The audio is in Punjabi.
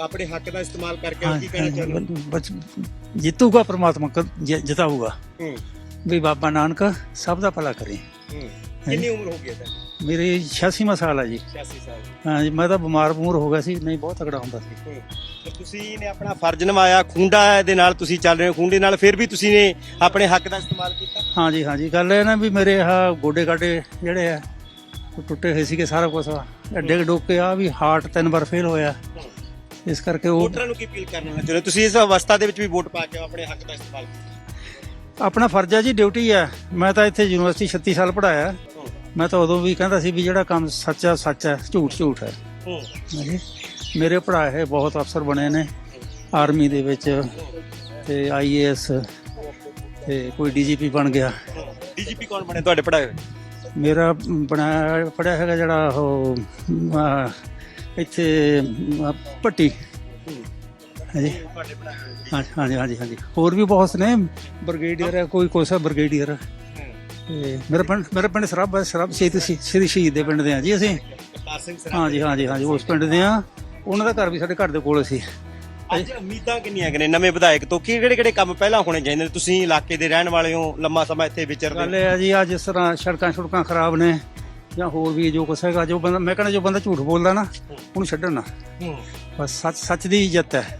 ਆਪਣੇ ਹੱਕ ਦਾ ਇਸਤੇਮਾਲ ਕਰਕੇ ਉਹ ਕੀ ਕਹਿਣਾ ਚਾਹੁੰਦੇ ਹੋ? ਬਸ ਜਿੱਤੂਗਾ ਪ੍ਰਮਾਤਮਾ ਕ- ਜਿ- ਜਿਤਾਊਗਾ। ਹੂੰ। ਵੀ ਬਾਬਾ ਨਾਨਕ ਸਭ ਦਾ ਭਲਾ ਕਰੇ। ਹੂੰ। ਕਿੰਨੀ ਉਮਰ ਹੋ ਗਈ ਹੈ ਤੁਹਾਡੀ? ਮੇਰੀ 86ਵਾਂ ਸਾਲ ਆ ਜੀ। 86 ਸਾਲ। ਹਾਂ ਜੀ ਮੈਂ ਤਾਂ ਬਿਮਾਰ ਬਮੂਰ ਹੋ ਗਿਆ ਸੀ ਨਹੀਂ ਬਹੁਤ ਤਗੜਾ ਹੁੰਦਾ ਸੀ। ਹੂੰ। ਤੇ ਤੁਸੀਂ ਨੇ ਆਪਣਾ ਫਰਜ਼ ਨਿਭਾਇਆ ਖੁੰਡਾ ਦੇ ਨਾਲ ਤੁਸੀਂ ਚੱਲ ਰਹੇ ਹੋ ਖੁੰਡੇ ਨਾਲ ਫਿਰ ਵੀ ਤੁਸੀਂ ਨੇ ਆਪਣੇ ਹੱਕ ਦਾ ਇਸਤੇਮਾਲ ਕੀਤਾ? ਹਾਂ ਜੀ ਹਾਂ ਜੀ ਗੱਲ ਇਹ ਨਾ ਵੀ ਮੇਰੇ ਆਹ ਗੋਡੇ ਗਾਡੇ ਜਿਹੜੇ ਆ ਉਹ ਟੁੱਟੇ ਹੋਏ ਸੀਗੇ ਸਾਰਾ ਕੁਝ ਡਿੱਗ ਡੁੱਗ ਕੇ ਆ ਵੀ ਹਾਰਟ ਤਿੰਨ ਵਾਰ ਫੇਲ ਹੋਇਆ। ਇਸ ਕਰਕੇ ਉਹ ਵੋਟਰਾਂ ਨੂੰ ਕੀ ਅਪੀਲ ਕਰਨਾ ਚਾਹੁੰਦੇ? ਤੁਸੀਂ ਇਸ ਅਵਸਥਾ ਦੇ ਵਿੱਚ ਵੀ ਵੋਟ ਪਾ ਕੇ ਆਪਣੇ ਹੱਕ ਦਾ ਇਸਤੇਮਾਲ ਕੀਤਾ ਆਪਣਾ ਫਰਜ਼ ਹੈ ਜੀ ਡਿਊਟੀ ਹੈ ਮੈਂ ਤਾਂ ਇੱਥੇ ਯੂਨੀਵਰਸਿਟੀ 36 ਸਾਲ ਪੜਾਇਆ ਮੈਂ ਤਾਂ ਉਦੋਂ ਵੀ ਕਹਿੰਦਾ ਸੀ ਵੀ ਜਿਹੜਾ ਕੰਮ ਸੱਚਾ ਸੱਚ ਹੈ ਝੂਠ ਝੂਠ ਹੈ। ਹੂੰ ਹਾਂਜੀ। ਮੇਰੇ ਪੜਾਏ ਹੋਏ ਬਹੁਤ ਅਫਸਰ ਬਣੇ ਨੇ। ਆਰਮੀ ਦੇ ਵਿੱਚ ਤੇ ਆਈਏਐਸ ਤੇ ਕੋਈ ਡੀਜੀਪੀ ਬਣ ਗਿਆ। ਡੀਜੀਪੀ ਕੌਣ ਬਣੇ ਤੁਹਾਡੇ ਪੜਾਏ ਹੋਏ? ਮੇਰਾ ਬਣਾਇਆ ਪੜਿਆ ਹੈਗਾ ਜਿਹੜਾ ਉਹ ਅਹ, ਇੱਥੇ ਅਹ, ਭੱਟੀ। ਹਾਂਜੀ। ਹਾਂਜੀ ਹਾਂਜੀ ਹਾਂਜੀ। ਹੋਰ ਵੀ ਬਹੁਤ ਨੇ। ਬ੍ਰਿਗੇਡੀਅਰ ਹੈ ਕੋਈ ਕੋਸਾ ਬ੍ਰਿਗੇਡੀਅਰ। ਹੈ ਤੇ ਮੇਰਾ ਪਿੰਡ ਮੇਰਾ ਪਿੰਡ ਸਰਬ ਹੈ ਸਰਬ ਸ਼ਹੀਦ ਸੀ ਸ੍ਰੀ ਸ਼ਹੀਦ ਦੇ ਪਿੰਡ ਦੇ ਆ ਜੀ ਅਸੀਂ। ਕਰਤਾਰ ਸਿੰਘ ਸਰ ਹਾਂਜੀ ਹਾਂਜੀ ਹਾਂਜੀ ਉਸ ਪਿੰਡ ਦੇ ਆ ਉਹਨਾਂ ਦਾ ਘਰ ਵੀ ਸਾਡੇ ਘਰ ਦੇ ਕੋਲ ਸੀ। ਅੱਜ ਉਮੀਦਾਂ ਕਿੰਨੀਆਂ ਕਿ ਨੇ ਨਵੇਂ ਵਿਧਾਇਕ ਤੋਂ? ਕੀ ਕਿਹੜੇ ਕਿਹੜੇ ਕੰਮ ਪਹਿਲਾਂ ਹੋਣੇ ਚਾਹੀਦੇ ਨੇ? ਤੁਸੀਂ ਇਲਾਕੇ ਦੇ ਰਹਿਣ ਵਾਲੇ ਹੋ ਲੰਮਾ ਸਮਾਂ ਇੱਥੇ ਵਿਚਰਦੇ ਗੱਲ ਹੋ ਇਹ ਆ ਜੀ ਆ ਜਿਸ ਤਰ੍ਹਾਂ ਸੜਕਾਂ ਸੜਕਾਂ ਖਰਾਬ ਨੇ। ਜਾਂ ਹੋਰ ਵੀ ਜੋ ਕੁਛ ਹੈਗਾ ਜੋ ਬੰਦਾ ਮੈਂ ਕਹਿੰਦਾ ਜੋ ਬੰਦਾ ਝੂਠ ਬੋਲਦਾ ਨਾ ਉਹਨੂੰ ਛੱਡਣ ਨਾ। ਹੂੰ। ਬਸ ਸੱਚ ਸੱਚ ਦੀ ਇੱਜ਼ਤ ਹੈ।